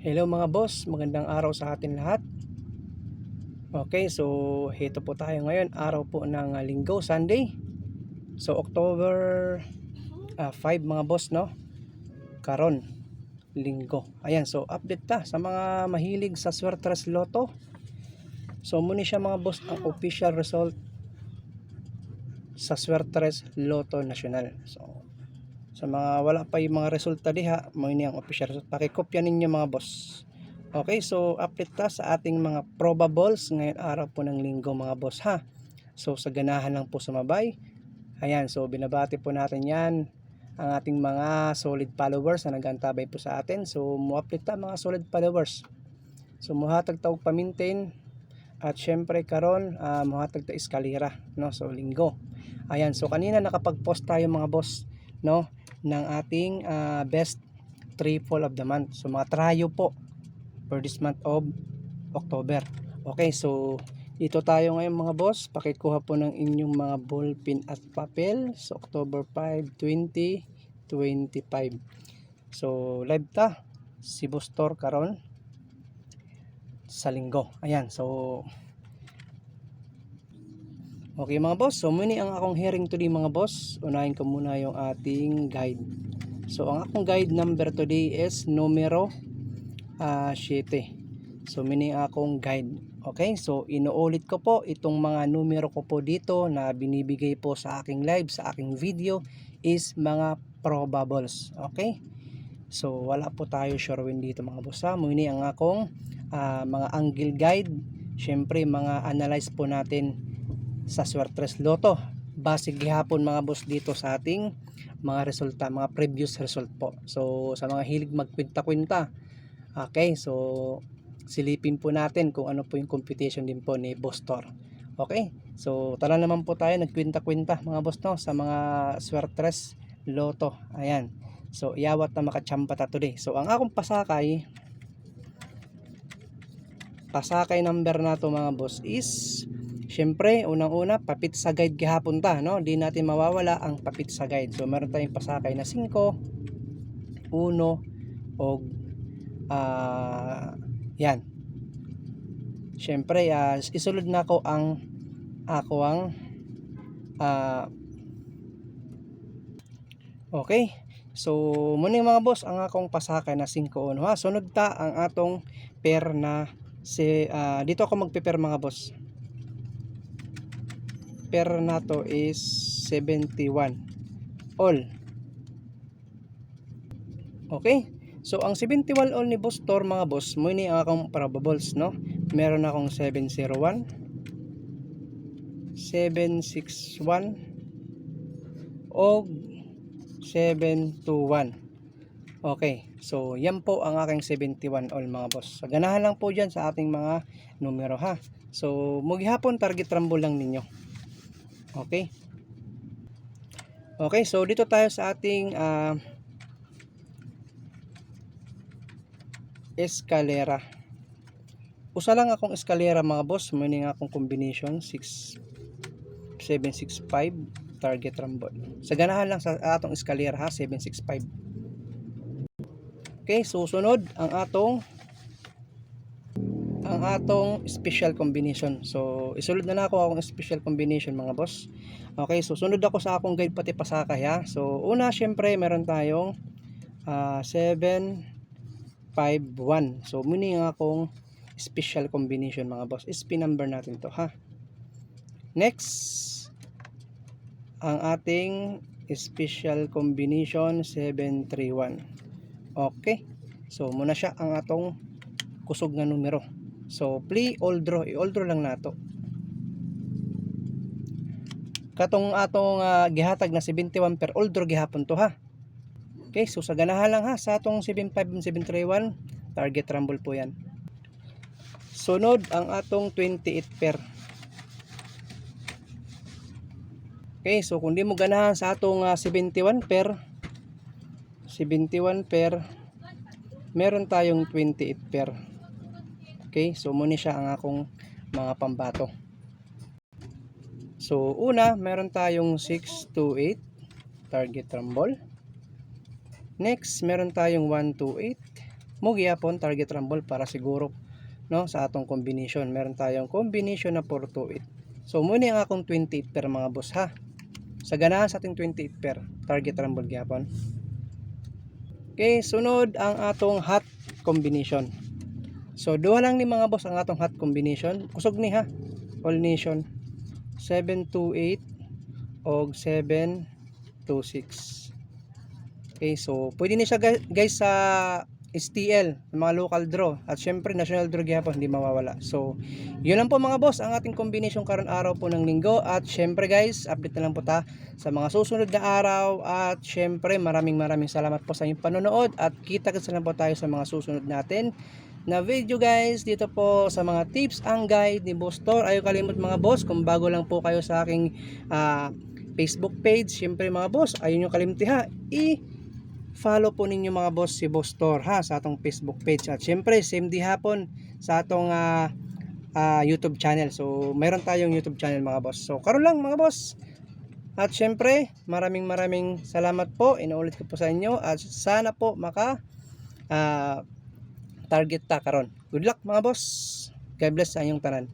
Hello mga boss, magandang araw sa atin lahat. Okay, so heto po tayo ngayon, araw po ng ah, linggo, Sunday. So October ah, 5 mga boss, no? Karon, linggo. Ayan, so update ta sa mga mahilig sa Swertres Lotto. So muni siya mga boss ang official result sa Swertres Lotto National. So sa mga wala pa yung mga resulta diha, mo ini ang official result. Pakikopya ninyo mga boss. Okay, so update ta sa ating mga probables ngayon araw po ng linggo mga boss ha. So sa ganahan lang po sumabay. Ayan, so binabati po natin yan ang ating mga solid followers na nagantabay po sa atin. So mu-update ta mga solid followers. So muhatag tawag pa-maintain at syempre karon uh, muhatag ta eskalera no so linggo. Ayan, so kanina nakapag-post tayo mga boss no ng ating uh, best triple of the month. So mga trayo po for this month of October. Okay, so dito tayo ngayon mga boss. Pakikuha po ng inyong mga ballpen at papel sa October 5, 2025. So live ta si Bustor karon sa linggo. Ayan, so Okay mga boss, so muni ang akong hearing today mga boss. Unahin ko muna yung ating guide. So ang akong guide number today is numero uh, 7. So muni akong guide. Okay, so inuulit ko po itong mga numero ko po dito na binibigay po sa aking live, sa aking video is mga probables. Okay? So wala po tayo sure win dito mga boss ha. Muni ang akong uh, mga angle guide. Syempre mga analyze po natin sa Swertres Lotto. Base gihapon mga boss dito sa ating mga resulta, mga previous result po. So sa mga hilig magkwenta-kwenta. Okay, so silipin po natin kung ano po yung computation din po ni Boss Tor. Okay, so tala naman po tayo nagkwenta-kwenta mga boss no sa mga Swertres Lotto. Ayan. So iyawat na makachamba ta today. So ang akong pasakay pasakay number na to mga boss is Siyempre, unang-una, papit sa guide gihapon ta, no? Di natin mawawala ang papit sa guide. So, meron tayong pasakay na 5, 1, o uh, yan. Siyempre, uh, isulod na ko ang ako ang uh, Okay. So, muna mga boss, ang akong pasakay na 5 uno ha. Sunod ta ang atong pair na si uh, dito ako magpe-pair mga boss per nato is 71 all okay so ang 71 all ni boss Tor mga boss mo ini ang akong probables no meron akong 701 761 o 721 Okay, so yan po ang aking 71 all mga boss. So, ganahan lang po dyan sa ating mga numero ha. So, maghihapon target rumble lang ninyo. Okay. Okay, so dito tayo sa ating uh, eskalera. Usa lang akong eskalera mga boss. Meaning akong combination 6 765 target rambol. Sa ganahan lang sa atong eskalera ha, 765. Okay, susunod ang atong ang atong special combination. So, isulod na na ako akong special combination mga boss. Okay, so sunod ako sa akong guide pati pasakay ha. So, una syempre meron tayong uh, 7 5 1. So, muni ang akong special combination mga boss. SP number natin to ha. Next, ang ating special combination 731. Okay. So, muna siya ang atong kusog nga numero. So, play all draw. I-all draw lang nato. Katong atong uh, gihatag na 71 per all draw gihapon to ha. Okay, so sa ganahan lang ha sa atong 75 731 target rumble po yan. Sunod ang atong 28 per. Okay, so kung di mo ganahan sa atong uh, 71 per 71 per meron tayong 28 per. Okay, so muna siya ang akong mga pambato. So, una, meron tayong 6 to 8 target rumble. Next, meron tayong 1 to 8 mo gyapon target rumble para siguro no sa atong combination. Meron tayong combination na 428. So muna ang akong 28 per mga boss ha. Sa ganahan sa ating 28 per target rumble gyapon. Okay, sunod ang atong hot combination. So duha lang ni mga boss ang atong hot combination. Kusog ni ha. All nation 728 og 726. Okay, so pwede ni siya gu- guys sa STL, mga local draw at syempre national draw gyapon hindi mawawala. So, yun lang po mga boss ang ating combination karon araw po ng linggo at syempre guys, update na lang po ta sa mga susunod na araw at syempre maraming maraming salamat po sa inyong panonood at kita-kits lang po tayo sa mga susunod natin na video guys dito po sa mga tips ang guide ni Boss Tor. Ayaw kalimut mga boss kung bago lang po kayo sa aking ah, Facebook page, syempre mga boss, ayun yung kalimti ha. I follow po ninyo mga boss si Boss Tor ha sa atong Facebook page at syempre same di hapon sa atong ah, ah, YouTube channel. So mayroon tayong YouTube channel mga boss. So karon lang mga boss. At syempre, maraming maraming salamat po. Inuulit ko po sa inyo at sana po maka ah, target ta karon. Good luck mga boss. God bless sa inyong tanan.